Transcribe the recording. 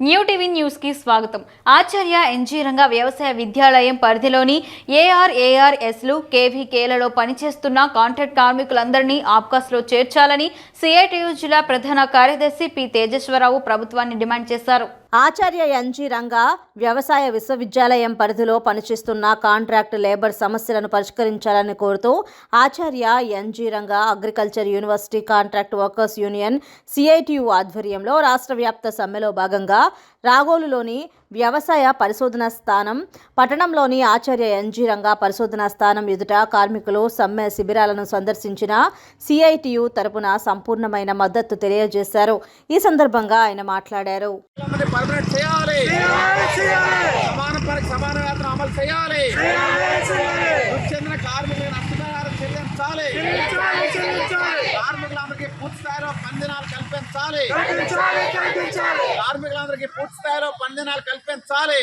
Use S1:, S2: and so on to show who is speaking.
S1: New TV న్యూస్కి స్వాగతం. ఆచార్య NG రంగ వ్యవసాయ విద్యాలయం పరిధిలోని ఏఆర్ఏఆర్ఎస్లు కేవీకేలలో పనిచేస్తున్న కాంట్రాక్ట్ కార్మికులందరినీ ఆబ్కాస్లో చేర్చాలని సిఐటియు జిల్లా ప్రధాన కార్యదర్శి పి తేజేశ్వరరావు ప్రభుత్వాన్ని డిమాండ్ చేశారు.
S2: ఆచార్య ఎన్జీ రంగా వ్యవసాయ విశ్వవిద్యాలయం పరిధిలో పనిచేస్తున్న కాంట్రాక్ట్ లేబర్ సమస్యలను పరిష్కరించాలని కోరుతూ Acharya N G Ranga agriculture university contract workers union CITU ఆధ్వర్యంలో రాష్ట్ర వ్యాప్త సమ్మెలో భాగంగా రాగోలులోని వ్యవసాయ పరిశోధన స్థానం పట్టణంలోని ఆచార్య ఎన్జీ రంగా పరిశోధన స్థానం ఎదుట కార్మికులు సమ్మె శిబిరాలను సందర్శించిన సిఐటియు తరపున సంపూర్ణమైన మద్దతు తెలియజేశారు. ఈ సందర్భంగా ఆయన మాట్లాడారు.
S3: చెల్లించాలి పూర్తి స్థాయిలో పందినాలు కల్పించాలి. కార్మికులందరికీ పూర్తి స్థాయిలో పందినాలు కల్పించాలి.